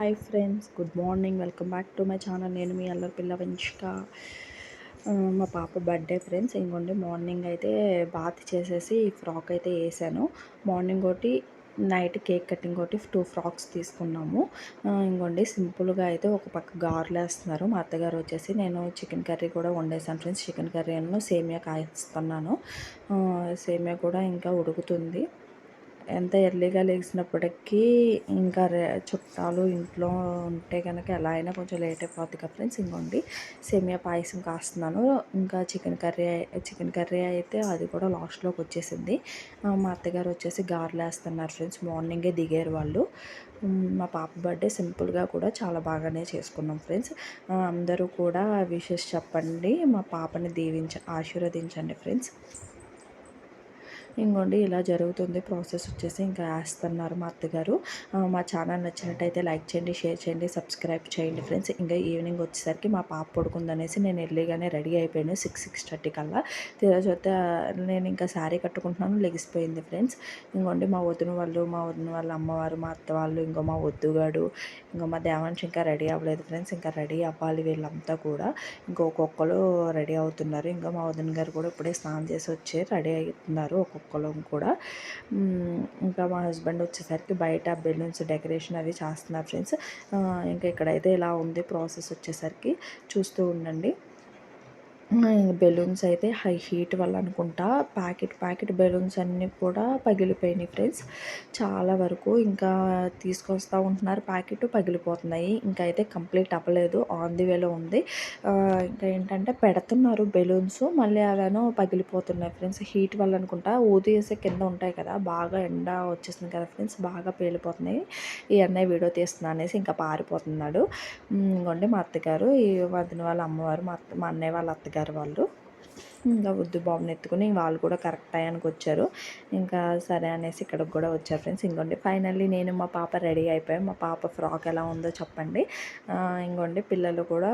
Hi friends good morning. Welcome back to my channel. నేను మీ అల్లరి పిల్ల వెంచిక మా పాప బర్త్డే ఫ్రెండ్స్. ఇంకోండి మార్నింగ్ అయితే బాత్ చేసేసి ఈ ఫ్రాక్ అయితే వేసాను. మార్నింగ్ ఒకటి నైట్ కేక్ కటింగ్ ఒకటి టూ ఫ్రాక్స్ తీసుకున్నాము. ఇంకోండి సింపుల్గా అయితే ఒక పక్క గారెలు వేస్తున్నారు. మా అత్తగారు వచ్చేసి నేను చికెన్ కర్రీ కూడా వండేసాను ఫ్రెండ్స్. చికెన్ కర్రీ అను సేమియా కాయిస్తున్నాను. సేమియా కూడా ఇంకా ఉడుకుతుంది. ఎంత ఎర్లీగా లేచినప్పటికీ ఇంకా చుట్టాలు ఇంట్లో ఉంటే కనుక ఎలా అయినా కొంచెం లేట్ అయిపోద్ది కదా ఫ్రెండ్స్. ఇంకోండి సేమియా పాయసం కాస్తున్నాను. ఇంకా చికెన్ కర్రీ చికెన్ కర్రీ అయితే అది కూడా లాస్ట్లోకి వచ్చేసింది. మా అత్తగారు వచ్చేసి గారెలు వేస్తున్నారు ఫ్రెండ్స్. మార్నింగే దిగారు వాళ్ళు. మా పాప బర్త్డే సింపుల్గా కూడా చాలా బాగానే చేసుకున్నాం ఫ్రెండ్స్. అందరూ కూడా విషెస్ చెప్పండి మా పాపని దీవించ ఆశీర్వదించండి ఫ్రెండ్స్. ఇంకోండి ఇలా జరుగుతుంది ప్రాసెస్ వచ్చేసి ఇంకా వేస్తున్నారు మా అత్తగారు. మా ఛానల్ నచ్చినట్టయితే లైక్ చేయండి షేర్ చేయండి సబ్స్క్రైబ్ చేయండి ఫ్రెండ్స్. ఇంకా ఈవినింగ్ వచ్చేసరికి మా పాప పడుకుందనేసి నేను ఎర్లీగానే రెడీ అయిపోయాను సిక్స్ సిక్స్ థర్టీ కల్లా. తీరా చూస్తే నేను ఇంకా శారీ కట్టుకుంటున్నాను లెగిసిపోయింది ఫ్రెండ్స్. ఇంకోండి మా వదిన వాళ్ళు మా వదిన వాళ్ళ అమ్మవారు మా అత్త వాళ్ళు ఇంకో మా వద్దుగాడు ఇంకో మా దేవాంశ్ ఇంకా రెడీ అవ్వలేదు ఫ్రెండ్స్. ఇంకా రెడీ అవ్వాలి వీళ్ళంతా కూడా. ఇంకొకొక్కరు రెడీ అవుతున్నారు. ఇంకా మా వదిన గారు కూడా ఇప్పుడే స్నానం చేసి వచ్చి రెడీ అవుతున్నారు. ఒక్కొక్క మొక్కలు కూడా. ఇంకా మా హస్బెండ్ వచ్చేసరికి బయట బెలూన్స్ డెకరేషన్ అవి చేస్తున్నారు ఫ్రెండ్స్. ఇంకా ఇక్కడైతే ఇలా ఉంది ప్రాసెస్ వచ్చేసరికి. చూస్తూ ఉండండి. బెలూన్స్ అయితే హై హీట్ వల్ల అనుకుంటా. ప్యాకెట్ ప్యాకెట్ బెలూన్స్ అన్నీ కూడా పగిలిపోయినాయి ఫ్రెండ్స్. చాలా వరకు ఇంకా తీసుకొస్తూ ఉంటున్నారు. ప్యాకెట్ పగిలిపోతున్నాయి. ఇంకా అయితే కంప్లీట్ అవ్వలేదు. ఆన్ ది వేలో ఉంది. ఇంకా ఏంటంటే పెడుతున్నారు బెలూన్స్. మళ్ళీ అలానో పగిలిపోతున్నాయి ఫ్రెండ్స్. హీట్ వల్ల అనుకుంటా. ఊది వేసే కింద ఉంటాయి కదా. బాగా ఎండ వచ్చేసింది కదా ఫ్రెండ్స్. బాగా పేలిపోతున్నాయి. ఈ అన్నయ్య వీడియో తీస్తున్నా అనేసి ఇంకా పారిపోతున్నాడు. ఇంకోండి మా అత్తగారు. ఈ వదిన వాళ్ళ అమ్మవారు మా అత్త మా అన్నయ్య వాళ్ళ అత్తగారు వచ్చారు వాళ్ళు. ఇంకా వద్దు బాబుని ఎత్తుకుని వాళ్ళు కూడా కరెక్ట్ టైంకి వచ్చారు. ఇంకా సరే అనేసి ఇక్కడికి కూడా వచ్చారు ఫ్రెండ్స్. ఇంకోండి ఫైనల్లీ నేను మా పాప రెడీ అయిపోయాం. మా పాప ఫ్రాక్ ఎలా ఉందో చెప్పండి. ఇంకోండి పిల్లలు కూడా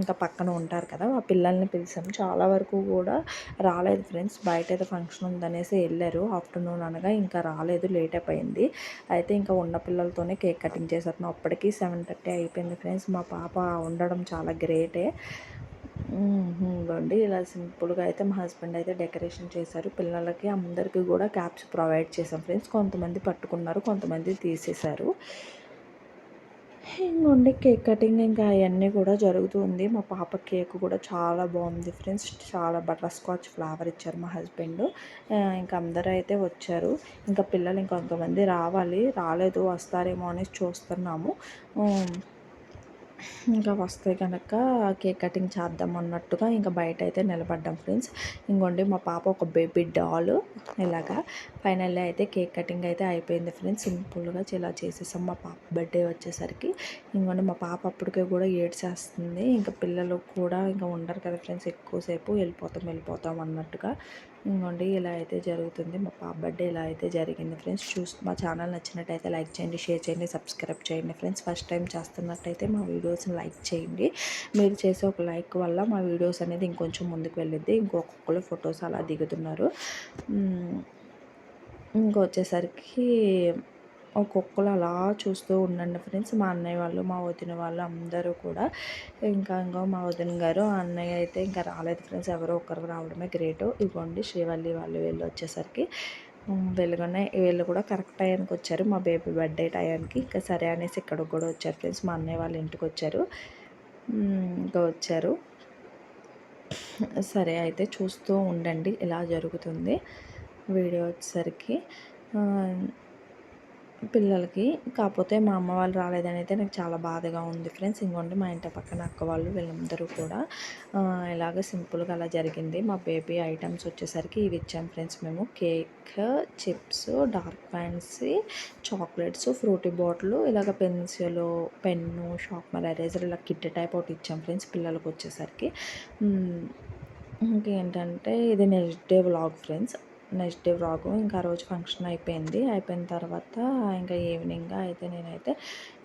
ఇంకా పక్కన ఉంటారు కదా. ఆ పిల్లల్ని పిలిచాం. చాలా వరకు కూడా రాలేదు ఫ్రెండ్స్. బయట అయితే ఫంక్షన్ ఉందనేసి వెళ్ళారు. ఆఫ్టర్నూన్ అనగా ఇంకా రాలేదు. లేట్ అయిపోయింది. అయితే ఇంకా ఉన్న పిల్లలతోనే కేక్ కటింగ్ చేసేస్తున్నాం అప్పటికి సెవెన్ థర్టీ అయిపోయింది ఫ్రెండ్స్. మా పాప ఉండడం చాలా గ్రేటే. ఇవ్వండి ఇలా సింపుల్గా అయితే మా హస్బెండ్ అయితే డెకరేషన్ చేశారు. పిల్లలకి అందరికీ కూడా క్యాప్స్ ప్రొవైడ్ చేశాం ఫ్రెండ్స్. కొంతమంది పట్టుకున్నారు కొంతమంది తీసేశారు. ఇంకొండి కేక్ కటింగ్ ఇంకా అవన్నీ కూడా జరుగుతుంది మా పాప కేక్ కూడా చాలా బాగుంది ఫ్రెండ్స్. చాలా బటర్ స్కాచ్ ఫ్లేవర్ ఇచ్చారు మా హస్బెండ్. ఇంకా అందరూ అయితే వచ్చారు. ఇంకా పిల్లలు ఇంకొంతమంది రావాలి. రాలేదు వస్తారేమో అనేసి చూస్తున్నాము. ఇంకా వస్తే కనుక కేక్ కటింగ్ చేద్దాం అన్నట్టుగా ఇంకా బయట అయితే నిలబడ్డాం ఫ్రెండ్స్. ఇంకోండి మా పాప ఒక బేబీ డాల్ ఇలాగా. ఫైనల్లీ అయితే కేక్ కటింగ్ అయితే అయిపోయింది ఫ్రెండ్స్. సింపుల్గా ఇలా చేసేసాం. మా పాప బర్త్డే వచ్చేసరికి. ఇంకోండి మా పాప అప్పటికే కూడా ఏడ్చేస్తుంది ఇంకా పిల్లలు కూడా ఇంకా ఉండరు కదా ఫ్రెండ్స్. ఎక్కువసేపు వెళ్ళిపోతాం వెళ్ళిపోతాం అన్నట్టుగా. ఇంకోండి ఇలా అయితే జరుగుతుంది. మా పాప బర్త్డే ఇలా అయితే జరిగింది ఫ్రెండ్స్. చూసి మా ఛానల్ నచ్చినట్టయితే లైక్ చేయండి షేర్ చేయండి సబ్స్క్రైబ్ చేయండి ఫ్రెండ్స్. ఫస్ట్ టైం చేస్తున్నట్టయితే మా వీడియోస్ని లైక్ చేయండి. మీరు చేసే ఒక లైక్ వల్ల మా వీడియోస్ అనేది ఇంకొంచెం ముందుకు వెళ్ళిద్ది. ఇంకొకళ్ళు ఫొటోస్ అలా దిగుతున్నారు. ఇంకొచ్చేసరికి ఒక్కొక్కరు అలా చూస్తూ ఉండండి ఫ్రెండ్స్. మా అన్నయ్య వాళ్ళు మా వదిన వాళ్ళు అందరూ కూడా ఇంకా ఇంకో మా వదిన గారు అన్నయ్య అయితే ఇంకా రాలేదు ఫ్రెండ్స్. ఎవరో ఒకరు రావడమే గ్రేట్. ఇవ్వండి శ్రీవల్లి వాళ్ళు వీళ్ళు వచ్చేసరికి. వెళ్ళగానే వీళ్ళు కూడా కరెక్ట్ టైంకి వచ్చారు. మా బేబీ బర్త్డే టైంకి ఇంకా సరే అనేసి ఇక్కడికి కూడా వచ్చారు ఫ్రెండ్స్. మా అన్నయ్య వాళ్ళ ఇంటికి వచ్చారు. ఇంకా వచ్చారు. సరే అయితే చూస్తూ ఉండండి. ఇలా జరుగుతుంది వీడియో వచ్చేసరికి. పిల్లలకి కాకపోతే మా అమ్మ వాళ్ళు రాలేదని అయితే నాకు చాలా బాధగా ఉంది ఫ్రెండ్స్. ఇంకోండి మా ఇంటి పక్కన అక్క వాళ్ళు వీళ్ళందరూ కూడా ఇలాగ సింపుల్గా అలా జరిగింది. మా బేబీ ఐటమ్స్ వచ్చేసరికి ఇవి ఇచ్చాం ఫ్రెండ్స్ మేము. Cake chips dark fancy chocolates Frooti bottle ఇలాగ పెన్సిల్ పెన్ను షార్ప్నర్ ఎరేజర్ ఇలా కిట్ టైప్ ఒకటి ఇచ్చాం ఫ్రెండ్స్ పిల్లలకు వచ్చేసరికి ఇంకేంటంటే ఇది next day vlog friends. Next day vlog. ఇంకా ఆ రోజు ఫంక్షన్ అయిపోయింది. అయిపోయిన తర్వాత ఇంకా ఈవినింగ్ అయితే నేనైతే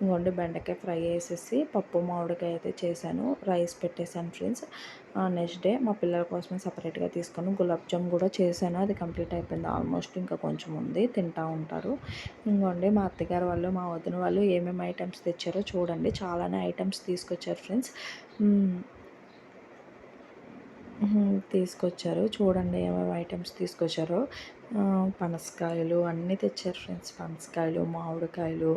ఇంకొండి బెండకాయ ఫ్రై వేసేసి పప్పు మామిడికాయ అయితే చేశాను. రైస్ పెట్టేశాను ఫ్రెండ్స్. నెక్స్ట్ డే మా పిల్లల కోసమే సపరేట్గా తీసుకొని గులాబ్ జామ్ కూడా చేశాను. అది కంప్లీట్ అయిపోయింది. ఆల్మోస్ట్ ఇంకా కొంచెం ఉంది. తింటూ ఉంటారు. ఇంకోండి మా అత్తగారు వాళ్ళు మా వదిన వాళ్ళు ఏమేమి ఐటమ్స్ తెచ్చారో చూడండి. చాలానే ఐటమ్స్ తీసుకొచ్చారు ఫ్రెండ్స్. తీసుకొచ్చారు. చూడండి ఏమేమి ఐటమ్స్ తీసుకొచ్చారో. పనసకాయలు అన్నీ తెచ్చారు ఫ్రెండ్స్. పనసకాయలు మామిడికాయలు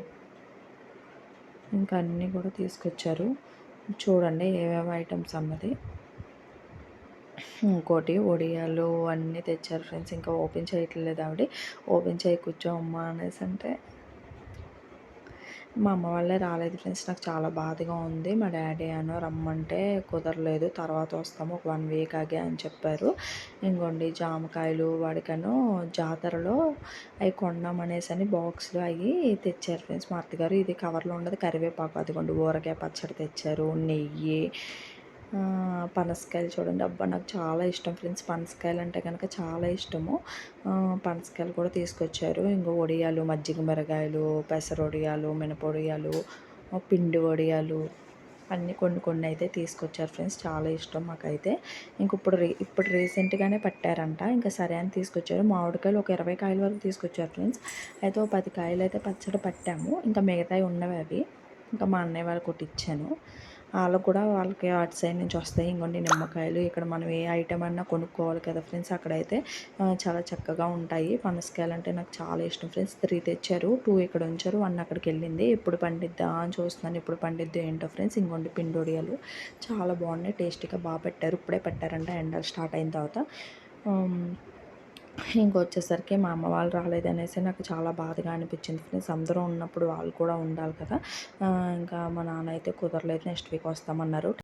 ఇంకా అన్నీ కూడా తీసుకొచ్చారు. చూడండి ఏమేమి ఐటమ్స్ అన్నది. ఇంకోటి ఒడియాలు అన్నీ తెచ్చారు ఫ్రెండ్స్. ఇంకా ఓపెన్ చేయట్లేదు ఆవిడ. ఓపెన్ చేయి కూర్చో అమ్మ అనేసి అంటే మా అమ్మ వాళ్ళే రాలేదు ఫ్రెండ్స్. నాకు చాలా బాధగా ఉంది. మా డాడీ అను రమ్మంటే కుదరలేదు. తర్వాత వస్తాము. ఒక వన్ వీక్ ఆగే అని చెప్పారు. ఇంకోండి జామకాయలు వాడికను జాతరలో అవి కొన్నామనేసి అని బాక్స్లో అవి తెచ్చారు ఫ్రెండ్స్. మా అత్తగారు ఇది కవర్లో ఉండదు. కరివేపాకు అదిగోండి. ఊరగాయ పచ్చడి తెచ్చారు. నెయ్యి పనసకాయలు చూడండి. అబ్బా నాకు చాలా ఇష్టం ఫ్రెండ్స్. పనసకాయలు అంటే కనుక చాలా ఇష్టము. పనసకాయలు కూడా తీసుకొచ్చారు. ఇంకో వడియాలు మజ్జిగ మిరగాయలు పెసర వడియాలు పిండి వడియాలు అన్నీ కొన్ని కొన్ని అయితే తీసుకొచ్చారు ఫ్రెండ్స్. చాలా ఇష్టం మాకైతే. ఇంక ఇప్పుడు రీ ఇప్పుడు రీసెంట్గానే పట్టారంట. ఇంకా సరే అని తీసుకొచ్చారు. మామిడికాయలు ఒక ఇరవై కాయల వరకు తీసుకొచ్చారు ఫ్రెండ్స్. అయితే ఒక పది కాయలు అయితే పచ్చడి పట్టాము. ఇంకా మిగతాయి ఉన్నవి అవి. ఇంకా మా అన్నయ్య వాళ్ళకి ఒకటి ఇచ్చాను వాళ్ళు కూడా వాళ్ళకి అటు సైడ్ నుంచి వస్తాయి. ఇంకోటి నిమ్మకాయలు. ఇక్కడ మనం ఏ ఐటెం అన్నా కొనుక్కోవాలి కదా ఫ్రెండ్స్. అక్కడైతే చాలా చక్కగా ఉంటాయి. పనసకాయలు అంటే నాకు చాలా ఇష్టం ఫ్రెండ్స్. త్రీ తెచ్చారు. టూ ఇక్కడ ఉంచారు. వన్ అక్కడికి వెళ్ళింది. ఎప్పుడు పండిద్దా అని చూస్తున్నాను. ఎప్పుడు పండిద్దా ఏంటో ఫ్రెండ్స్. ఇంకోండి పిండొడియాలు. చాలా బాగున్నాయి. టేస్టీగా బాగా పెట్టారు. ఇప్పుడే పెట్టారంట. ఎండలు స్టార్ట్ అయిన తర్వాత. ఇంకొచ్చేసరికి మా అమ్మ వాళ్ళు రాలేదనేసి నాకు చాలా బాధగా అనిపించింది. ఫ్రెండ్స్ అందరూ ఉన్నప్పుడు వాళ్ళు కూడా ఉండాలి కదా. ఇంకా మా నాన్న అయితే కుదరలేదు నెక్స్ట్ వీక్ వస్తామన్నారు.